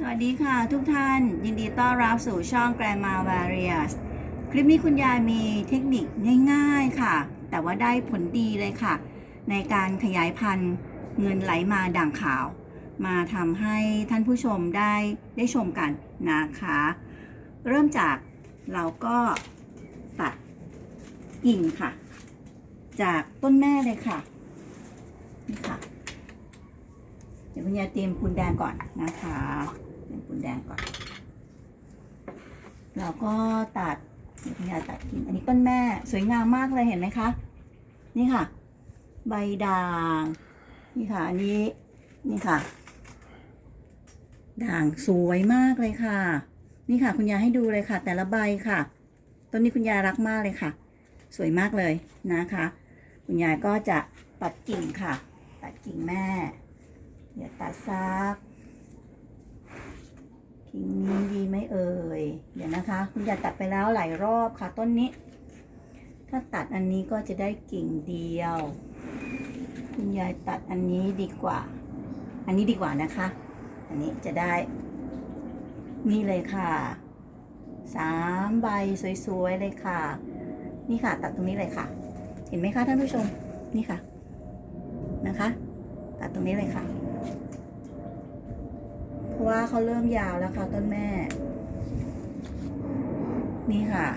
สวัสดีค่ะทุกท่าน ยินดีต้อนรับสู่ช่อง Grandma Various คลิปนี้คุณยายมีเทคนิคง่ายๆค่ะ แต่ว่าได้ผลดีเลยค่ะ ในการขยายพันธุ์เงินไหลมาด่างขาว มาทำให้ท่านผู้ชมได้ได้ชมกันนะคะ เริ่มจากเราก็ตัดกิ่งค่ะ จากต้นแม่เลยค่ะนี่ค่ะเดี๋ยวคุณยายเตรียมปูนแดงก่อนนะคะ เตรียมปูนแดงก่อน เราก็ตัดเดี๋ยวคุณยายตัดกิ่งอันนี้ต้นแม่สวยงามมากเลยเห็นไหมคะ นี่ค่ะ ใบด่าง นี่ค่ะ อันนี้นี่ค่ะ ด่างสวยมากเลยค่ะ นี่ค่ะ คุณยายให้ดูเลยค่ะ แต่ละใบค่ะ ต้นนี้คุณยายรักมากเลยค่ะ สวยมากเลยนะคะ คุณยายก็จะตัดกิ่งค่ะ ตัดกิ่งแม่ เดี๋ยวตัดซักิ่งนี้ดีไหมเอ่ย เดี๋ยวนะคะ คุณยายตัดไปแล้วหลายรอบค่ะต้นนี้ ถ้าตัดอันนี้ก็จะได้กิ่งเดียว คุณยายตัดอันนี้ดีกว่า อันนี้ดีกว่านะคะ อันนี้จะได้ นี่เลยค่ะสามใบสวยๆเลยค่ะ นี่ค่ะ ตัดตรงนี้เลยค่ะ เห็นไหมคะท่านผู้ชม นี่ค่ะ นะคะ ตัดตรงนี้เลยค่ะ เพราะว่าเขาเริ่มยาวแล้วค่ะต้นแม่ นี่ค่ะ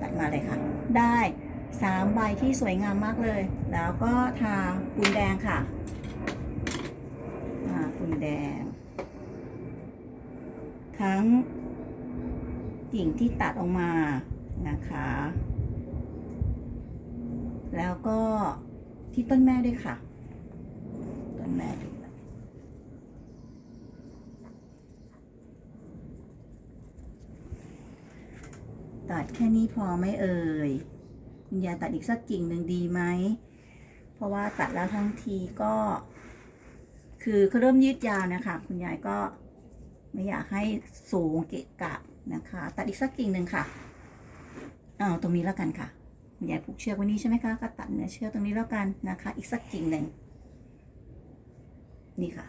ตัดมาเลยค่ะ ได้สามใบที่สวยงามมากเลย แล้วก็ทาปูนแดงค่ะทาปูนแดง ทั้งกิ่งที่ตัดออกมานะคะ แล้วก็ที่ต้นแม่ด้วยค่ะ ต้นแม่ด้วย ตัดแค่นี้พอไม่เอ่ยคุณยายตัดอีกสักกิ่งหนึ่งดีไหม เพราะว่าตัดแล้วทั้งทีก็ คือเขาเริ่มยืดยาวนะคะ คุณยายก็ไม่อยากให้สูงเกะกะนะคะ ตัดอีกสักกิ่งหนึ่งค่ะเอาตรงนี้แล้วกันค่ะคุณยายผูกเชือกไว้นี่ใช่ไหมคะก็ตัดเนื้อเชือกตรงนี้แล้วกันนะคะ อีกสักกิ่งหนึ่งนี่ค่ะ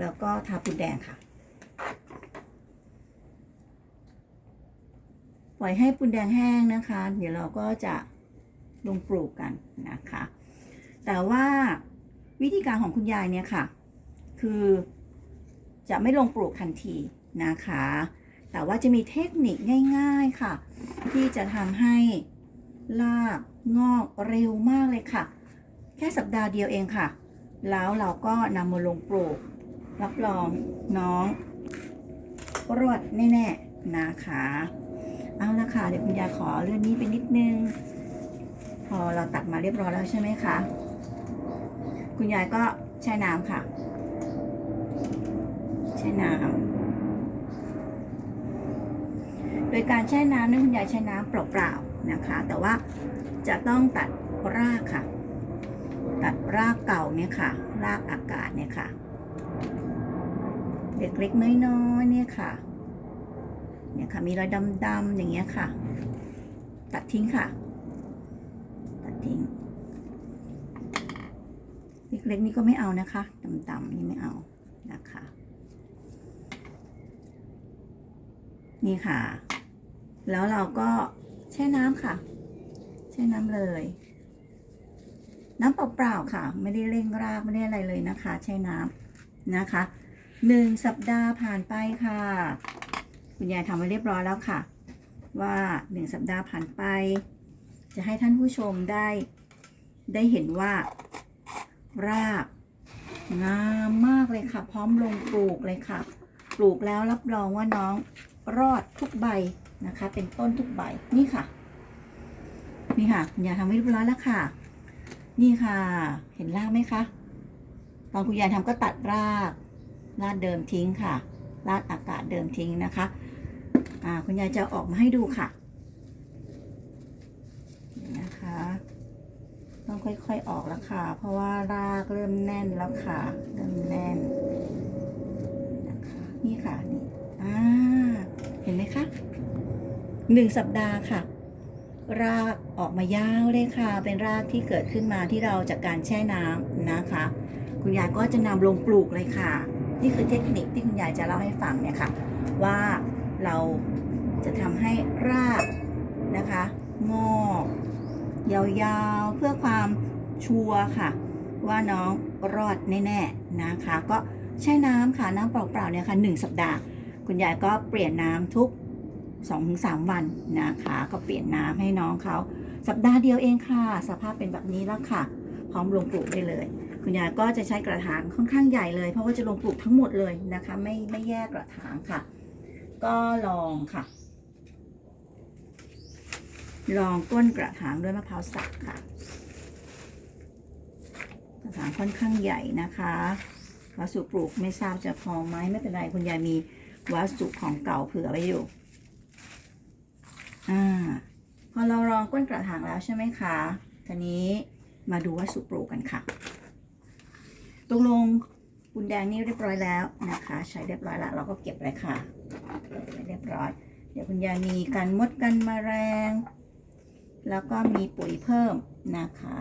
แล้วก็ทาปูนแดงค่ะ ปล่อยให้ปูนแดงแห้งนะคะ เดี๋ยวเราก็จะลงปลูกกันนะคะ แต่ว่าวิธีการของคุณยายเนี่ยค่ะ คือจะไม่ลงปลูกทันทีนะคะ แต่ว่าจะมีเทคนิคง่าย ๆค่ะ ที่จะทำให้รากงอกเร็วมากเลยค่ะ แค่สัปดาห์เดียวเองค่ะ แล้วเราก็นำมาลงปลูก รับรองน้องรวดแน่ๆนะคะ เอาละค่ะเดี๋ยวคุณยายขอเลื่อนนี้ไปนิดนึง พอเราตัดมาเรียบร้อยแล้วใช่ไหมคะ คุณยายก็แช่น้ำค่ะแช่น้ำโดยการแช่น้ำนี่คุณยายแช่น้ำเปล่าๆนะคะ แต่ว่าจะต้องตัดรากค่ะ ตัดรากเก่าเนี่ยค่ะ รากอากาศเนี่ยค่ะ เล็กๆน้อยๆเนี่ยค่ะ เนี่ยค่ะมีรอยดำๆอย่างเงี้ยค่ะ ตัดทิ้งค่ะ ตัดทิ้ง เล็กๆนี่ก็ไม่เอานะคะดำๆนี่ไม่เอานะคะ นี่ค่ะ แล้วเราก็แช่น้ำค่ะ แช่น้ำเลยน้ำเปล่าๆค่ะ ไม่ได้เร่งรากไม่ได้อะไรเลยนะคะแช่น้ำนะคะ หนึ่งสัปดาห์ผ่านไปค่ะ คุณยายทำไว้เรียบร้อยแล้วค่ะ ว่าหนึ่งสัปดาห์ผ่านไป จะให้ท่านผู้ชมได้ ได้เห็นว่า รากงามมากเลยค่ะ พร้อมลงปลูกเลยค่ะ ปลูกแล้วรับรองว่าน้องรอดทุกใบนะคะ เป็นต้นทุกใบนี่ค่ะ นี่ค่ะคุณยายทำไว้เรียบร้อยแล้วค่ะ นี่ค่ะ เห็นรากไหมคะตอนคุณยายทำก็ตัดราก รากเดิมทิ้งค่ะรากอากาศเดิมทิ้งนะคะคุณยายจะออกมาให้ดูค่ะนี่นะคะ ต้องค่อยๆออกแล้วค่ะ เพราะว่ารากเริ่มแน่นแล้วค่ะ เริ่มแน่นนะคะนี่ค่ะนี่อ่าเห็นไหมคะหนึ่งสัปดาห์ค่ะ รากออกมายาวเลยค่ะ เป็นรากที่เกิดขึ้นมาที่เราจากการแช่น้ำนะคะ คุณยายก็จะนำลงปลูกเลยค่ะ นี่คือเทคนิคที่คุณยายจะเล่าให้ฟังเนี่ยค่ะ ว่าเราจะทำให้รากนะคะงอกยาวๆ เพื่อความชัวร์ค่ะ ว่าน้องรอดแน่ๆนะคะ ก็แช่น้ำค่ะน้ำเปล่าๆเนี่ยค่ะหนึ่งสัปดาห์ คุณยายก็เปลี่ยนน้ำทุก 2-3 วันนะคะ ก็เปลี่ยนน้ำให้น้องเขาสัปดาห์เดียวเองค่ะ สภาพเป็นแบบนี้แล้วค่ะ พร้อมลงปลูกได้เลย คุณยายก็จะใช้กระถางค่อนข้างใหญ่เลย เพราะว่าจะลงปลูกทั้งหมดเลยนะคะ ไม่ไม่แยกกระถางค่ะ ก็ลองค่ะ ลองก้นกระถางด้วยมะพร้าวสับค่ะ กระถางค่อนข้างใหญ่นะคะวัสดุปลูกไม่ทราบจะพอไหมไม่เป็นไรคุณยายมีวัสดุของเก่าเผื่อไว้อยู่อ่าพอเราลองก้นกระถางแล้วใช่ไหมคะทีนี้มาดูวัสดุปลูกกันค่ะ ตกลงบุญแดงนี่เรียบร้อยแล้วนะคะ ใช้เรียบร้อยแล้วเราก็เก็บเลยค่ะเเรียบร้อย เดี๋ยวคุณยายมีการมดกันแมลงแล้วก็มีปุ๋ยเพิ่มนะคะ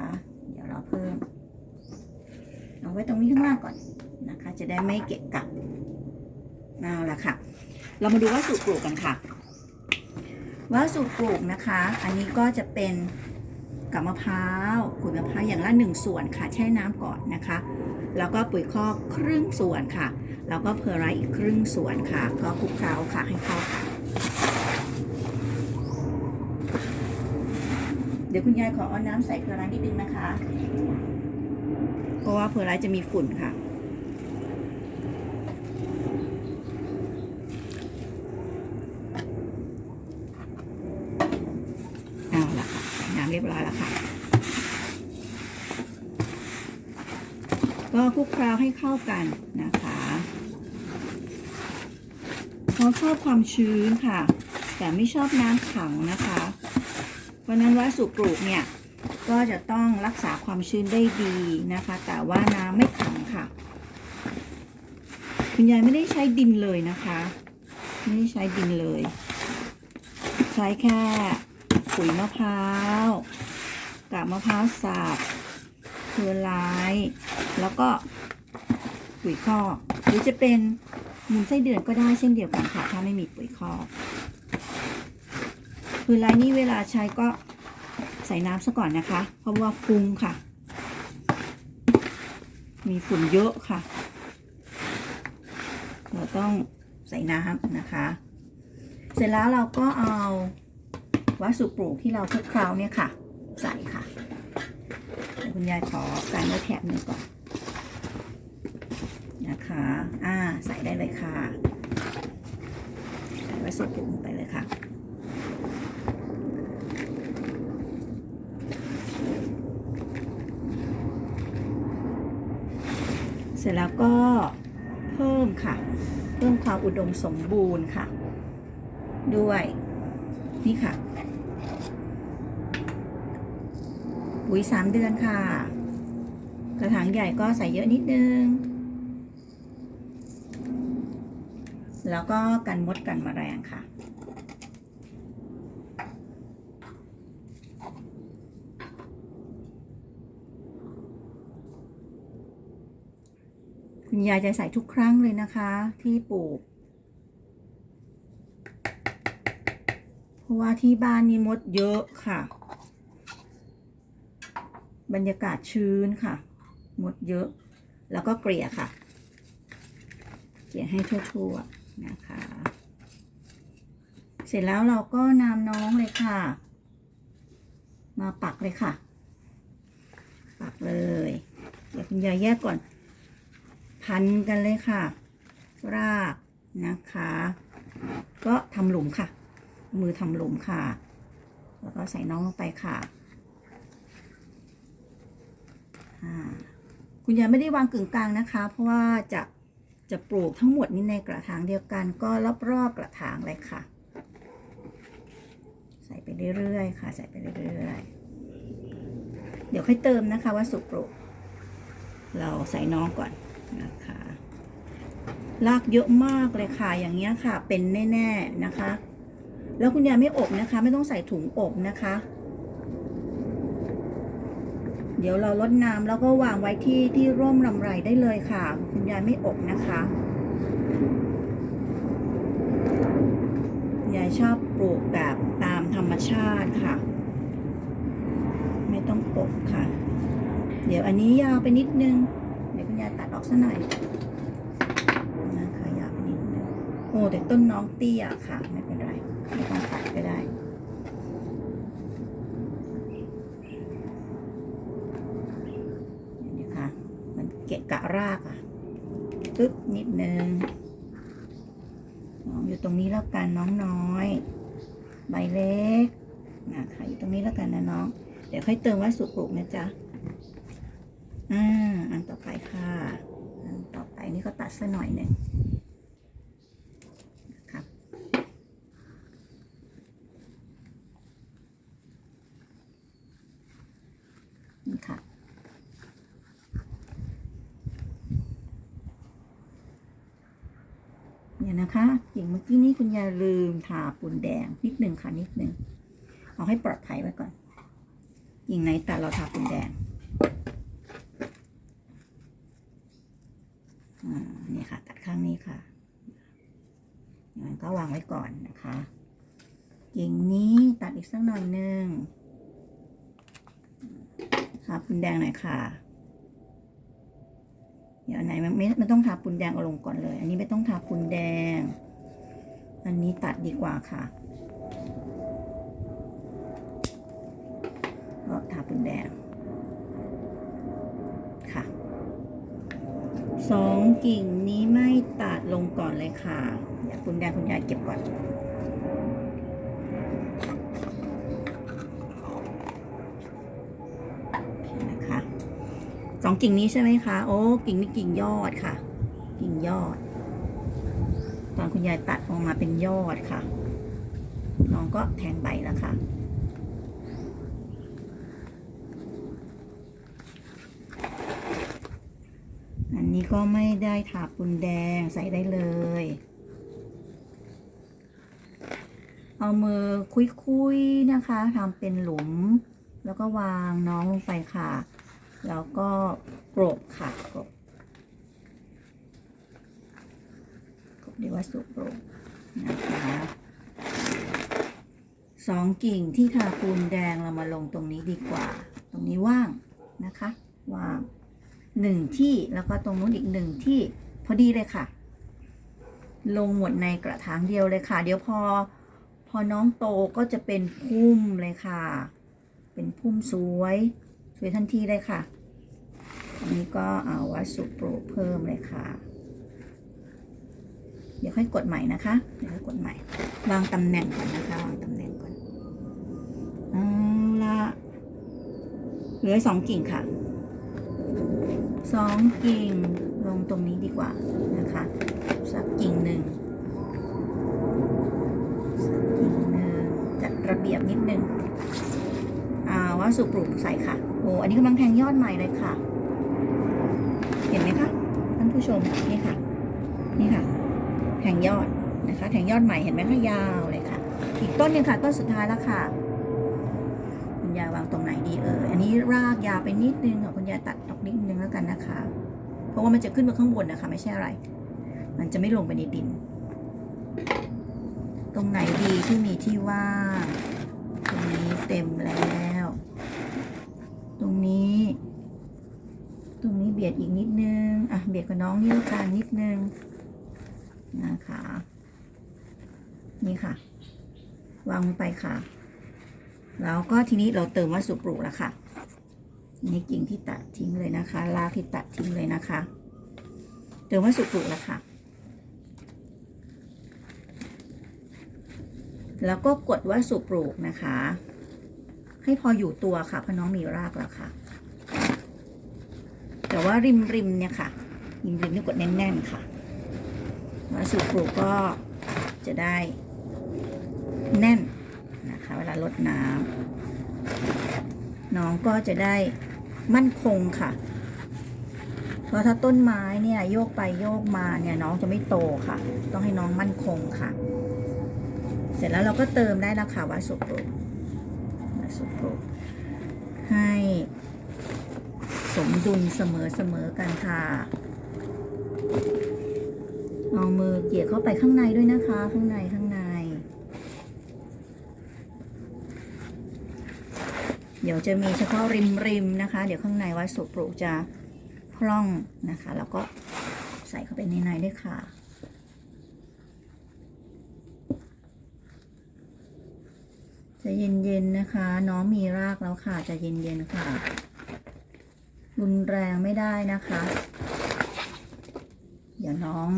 เดี๋ยวเราเพิ่ม เอาไว้ตรงนี้ข้างล่างก่อนนะคะ จะได้ไม่เกะกะเอาละค่ะ เรามาดูวัสดุปลูกกันค่ะวัสดุปลูกนะคะ อันนี้ก็จะเป็น กับมะพร้าวขุยมะพร้าวอย่างละหนึ่งส่วนค่ะแช่น้ำก่อนนะคะ แล้วก็ปุ๋ยคอกครึ่งส่วนค่ะ แล้วก็เพอร์ไรท์อีกครึ่งส่วนค่ะ ก็คลุกเคล้าค่ะให้เข้าค่ะ เดี๋ยวคุณยายขอเอาน้ำใส่เพอร์ไรนิดนึงนะคะ เพราะว่าเพอร์ไรท์จะมีฝุ่นค่ะ เอาละค่ะใส่น้ำ เรียบร้อยแล้วค่ะ ก็คลุกเคล้าให้เข้ากันนะคะเขาชอบความชื้นค่ะ แต่ไม่ชอบน้ำขังนะคะ เพราะนั้นวัสดุปลูกเนี่ยก็จะต้องรักษาความชื้นได้ดีนะคะ แต่ว่าน้ำไม่ขังค่ะ คุณยายไม่ได้ใช้ดินเลยนะคะ ไม่ได้ใช้ดินเลย ใช้แค่ ปุ๋ยมะพร้าวกากมะพร้าวสับเพอร์ไลท์แล้วก็ปุ๋ยคอกหรือจะเป็นมูลไส้เดือนก็ได้เช่นเดียวกันค่ะถ้าไม่มีปุ๋ยคอกเพอไลท์นี่เวลาใช้ก็ใส่น้ำซะก่อนนะคะ เพราะว่าฟุ้งค่ะ มีฝุ่นเยอะค่ะ เราต้องใส่น้ำนะคะ เสร็จแล้วเราก็เอา วัสดุปลูกที่เราคลุกเคล้าเนี่ยค่ะ ใส่ค่ะเดี๋ยวคุณยายขอการไว้แถบหนึงก่อนนะคะ อ่า ใส่ได้เลยค่ะ ใส่วัสดุปลูกลงไปเลยค่ะเสร็จแล้วก็เพิ่มค่ะ เพิ่มความอุดมสมบูรณ์ค่ะ ด้วยนี่ค่ะ ปุ๋ยสามเดือนค่ะ กระถางใหญ่ก็ใส่เยอะนิดนึง แล้วก็กันมดกันแมลงค่ะคุณยายจะใส่ทุกครั้งเลยนะคะ ที่ปลูก เพราะว่าที่บ้านนี่มดเยอะค่ะ บรรยากาศชื้นค่ะมดเยอะ แล้วก็เกลี่ยค่ะ เกลี่ยให้ทั่วๆนะคะ เสร็จแล้วเราก็นำน้องเลยค่ะ มาปักเลยค่ะ ปักเลย เดี๋ยวคุณยายแยกก่อน พันกันเลยค่ะ รากนะคะ ก็ทำหลุมค่ะ มือทำหลุมค่ะ แล้วก็ใส่น้องลงไปค่ะอ่า คุณยายไม่ได้วางกึ่งกลางนะคะ เพราะว่าจะจะปลูกทั้งหมดนี้ในกระถางเดียวกันก็รอบๆกระถางเลยค่ะ ใส่ไปเรื่อยๆค่ะ ใส่ไปเรื่อยๆเดี๋ยวค่อยเติมนะคะว่าสุปลูกเราใส่น้องก่อนนะคะรากเยอะมากเลยค่ะอย่างเงี้ยค่ะ เป็นแน่ ๆนะคะ แล้วคุณยายไม่อบนะคะ ไม่ต้องใส่ถุงอบนะคะ เดี๋ยวเราลดน้ำแล้วก็วางไว้ที่ที่ร่มลำไรได้เลยค่ะ คุณยายไม่อบนะคะยายชอบปลูกแบบตามธรรมชาติค่ะ ไม่ต้องอบค่ะ เดี๋ยวอันนี้ยาวไปนิดนึง เดี๋ยวคุณยายตัดออกซะหน่อยนะคะยาวไปนิดนึงโอ้แต่ต้นน้องเตี้ยค่ะ ไม่เป็นไรไม่ต้องตัดก็ได้ นี่ค่ะ มันเกะกะรากอะึ๊บนิดนึงน้องอยู่ตรงนี้แล้วกันน้องน้อย ใบเล็กนะคะอยู่ตรงนี้แล้วกันนะน้อง เดี๋ยวค่อยเติมวัสดุปลูกนะจ๊ะอ่าอันต่อไปค่ะ อันต่อไปนี่ก็ตัดซะหน่อยหนึ่งนะครับ นี่ค่ะ เนี่ยนะคะกิ่งเมื่อกี้นี้คุณยายลืมทาปูนแดงนิดหนึ่งค่ะนิดหนึ่งเอาให้ปลอดภัยไว้ก่อนกิ่งไหนตัดเราทาปูนแดงอ่านี่ค่ะ ตัดข้างนี้ค่ะงั้นก็วางไว้ก่อนนะคะกิ่งนี้ตัดอีกสักหน่อยหนึ่งทาปูนแดงหน่อยค่ะี๋ยวอันไหนมันไม่ไม่ต้องทาปูนแดงเอาลงก่อนเลย อันนี้ไม่ต้องทาปูนแดง อันนี้ตัดดีกว่าค่ะก็ทาปูนแดงค่ะสองกิ่งนี้ไม่ตัดลงก่อนเลยค่ะเดี๋ยวปูนแดงคุณยายเก็บก่อน นะคะ สองกิ่งนี้ใช่ไหมคะ โอ้ กิ่งนี้กิ่งยอดค่ะ กิ่งยอด ตอนคุณยายตัดออกมาเป็นยอดค่ะ น้องก็แทงใบแล้วค่ะ อันนี้ก็ไม่ได้ถาปูนแดงใส่ได้เลย เอามือคุยๆนะคะทำเป็นหลุม แล้วก็วางน้องลงไปค่ะ แล้วก็กรบค่ะกรบกรบเรียกว่าสุกกรบนะคะสองกิ่งที่ทาปูนแดงเรามาลงตรงนี้ดีกว่า ตรงนี้ว่างนะคะ ว่างหนึ่งที่แล้วก็ตรงนู้นอีกหนึ่งที่พอดีเลยค่ะ ลงหมดในกระถางเดียวเลยค่ะ เดี๋ยวพอ พอน้องโตก็จะเป็นพุ่มเลยค่ะ เป็นพุ่มสวย วยทันทีเลยค่ะอันนี้ก็เอาวัสดุปลูกเพิ่มเลยค่ะ เดี๋ยวค่อยกดใหม่นะคะ เดี๋ยวค่อยกดใหม่ วางตำแหน่งก่อนนะคะ วางตำแหน่งก่อนเอาละเหลือสองกิ่งค่ะสองกิ่งลงตรงนี้ดีกว่านะคะ สักกิ่งหนึ่งสักกิ่งหนึ่งจัดระเบียบนิดนึงาว่าสุปลูกใส่ค่ะ โอ้อันนี้กำลังแทงยอดใหม่เลยค่ะ เห็นไหมคะท่านผู้ชมนี่ค่ะ นี่ค่ะ แทงยอดนะคะ แทงยอดใหม่เห็นไหมคะยาวเลยค่ะ อีกต้นหนึงค่ะ ต้นสุดท้ายแล้วค่ะ คุณยายวางตรงไหนดีเอออันนี้รากยาวไปนิดนึงค่ะคุณยายตัดออกนิดนึงแล้วกันนะคะ เพราะว่ามันจะขึ้นมาข้างบนนะคะ ไม่ใช่อะไร มันจะไม่ลงไปในดิน ตรงไหนดีที่มีที่ว่างตรงนี้เต็มแล้ว ตรงนี้ ตรงนี้เบียดอีกนิดนึง อะ เบียดกับน้องนิ้วกลางนิดนึง นะคะ นี่ค่ะ วางลงไปค่ะ แล้วก็ทีนี้เราเติมวัสดุปลูกแล้วค่ะ นี่กิ่งที่ตัดทิ้งเลยนะคะ รากที่ตัดทิ้งเลยนะคะ เติมวัสดุปลูกแล้วค่ะแล้วก็กดว่าสุปลูกนะคะ ให้พออยู่ตัวค่ะเพราะน้องมีรากแล้วค่ะ แต่ว่าริมริมๆเนี่ยค่ะ ริมริมนี่กดแน่นๆค่ะว่าสุปลูกก็จะได้แน่นนะคะ เวลาลดน้ำน้องก็จะได้มั่นคงค่ะ เพราะถ้าต้นไม้เนี่ยโยกไปโยกมาเนี่ยน้องจะไม่โตค่ะ ต้องให้น้องมั่นคงค่ะ เสร็จแล้วเราก็เติมได้แล้วค่ะวัสดุปลูก สดุปลูกให้สมดุลเสมอเสมอกันค่ะเอามือเกี่ยเข้าไปข้างในด้วยนะคะ ข้างในข้างใน เดี๋ยวจะมีเฉพาะริมริมนะคะ เดี๋ยวข้างในวัสดุปลูกจะพร่องนะคะ แล้วก็ใส่เข้าไปในในด้วยค่ะ จะเย็นๆนะคะ น้องมีรากแล้วค่ะจะเย็นๆค่ะ รุนแรงไม่ได้นะคะเดี๋ยวน้อง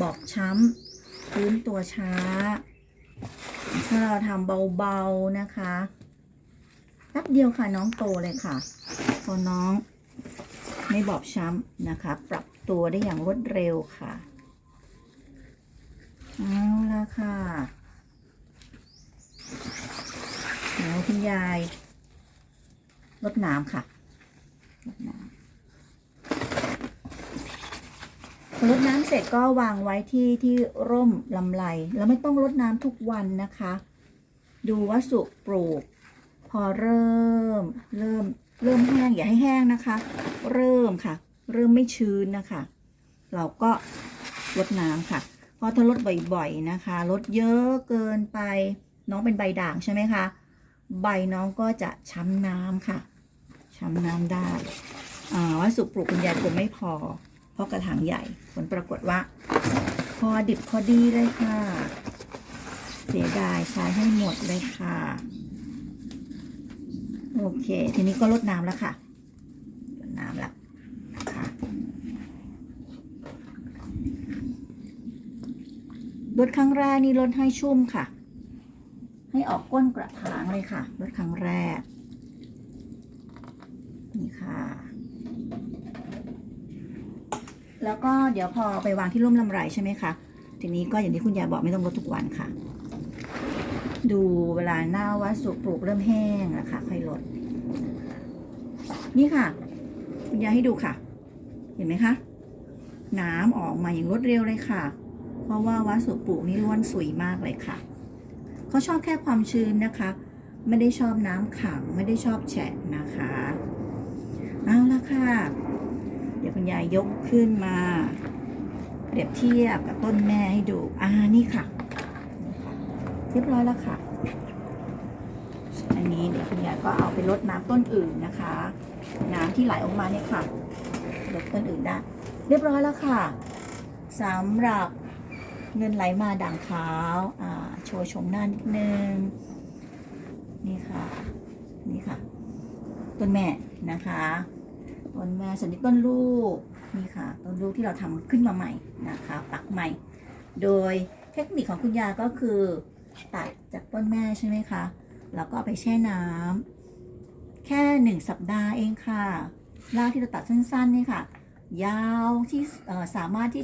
บอกช้ำพื้นตัวช้า ถ้าเราทำเบาๆนะคะแป๊บเดียวค่ะน้องโตเลยค่ะ พอน้องไม่บอบช้ำนะคะ ปรับตัวได้อย่างรวดเร็วค่ะ เอาละค่ะ เดี๋ยวคุณยายลดน้ำค่ะลดน้ำพอลดน้ำเสร็จก็วางไว้ที่ที่ร่มลำไรแล้วไม่ต้องลดน้ำทุกวันนะคะ ดูวัสดุปลูก พอเริ่ม เริ่มเริ่มแห้งอย่าให้แห้งนะคะ เริ่มค่ะ เริ่มไม่ชื้นนะคะ เราก็ลดน้ำค่ะเพราะถ้าลดบ่อยๆนะคะลดเยอะเกินไปน้องเป็นใบด่างใช่ไหมคะ ใบน้องก็จะช้ำน้ำค่ะ ช้ำน้ำได้อ่าวัสดุปลูกคุณยายคงไม่พอ เพราะกระถางใหญ่ ผลปรากฏว่า พอดิบพอดีเลยค่ะ เสียดายใช้ให้หมดเลยค่ะ โอเค ทีนี้ก็ลดน้ำแล้วค่ะลดน้ำแล้วค่ะลดครั้งแรกนี่ลดให้ชุ่มค่ะ ให้ออกก้นกระถางเลยค่ะลดครั้งแรก นี่ค่ะ แล้วก็เดี๋ยวพอไปวางที่ร่มลำไรใช่ไหมคะทีนี้ก็อย่างที่คุณยายบอกไม่ต้องลดทุกวันค่ะ ดูเวลาหน้าวัสดุปลูกเริ่มแห้งนะคะค่อยลด นี่ค่ะ คุณยายให้ดูค่ะ เห็นไหมคะน้ำออกมาอย่างรวดเร็วเลยค่ะ เพราะว่าวัสดุปลูกนี่ล้วนสุยมากเลยค่ะ เขาชอบแค่ความชื้นนะคะ ไม่ได้ชอบน้ำขังไม่ได้ชอบแฉะนะคะเอาละค่ะ เดี๋ยวคุณยายยกขึ้นมา เปรียบเทียบกับต้นแม่ให้ดูอ่านี่ค่ะเรียบร้อยแล้วค่ะ อันนี้เดี๋ยวคุณยายก็เอาไปรดน้ำต้นอื่นนะคะ น้ำที่ไหลออกมาเนี่ยค่ะรดต้นอื่นได้เรียบร้อยแล้วค่ะสำหรับเงินไหลมาด่างขาวอ่า โชว์ชมหน้านิดนึง นี่ค่ะ นี่ค่ะ ต้นแม่นะคะ ต้นแม่ส่วนนี้ต้นลูก นี่ค่ะ ต้นลูกที่เราทำขึ้นมาใหม่นะคะ ปักใหม่ โดยเทคนิคของคุณยาก็คือตัดจากต้นแม่ใช่ไหมคะแล้วก็เอาไปแช่น้ำแค่หนึ่งสัปดาห์เองค่ะรากที่เราตัดสั้นๆนี่ค่ะ ยาวที่สามารถที่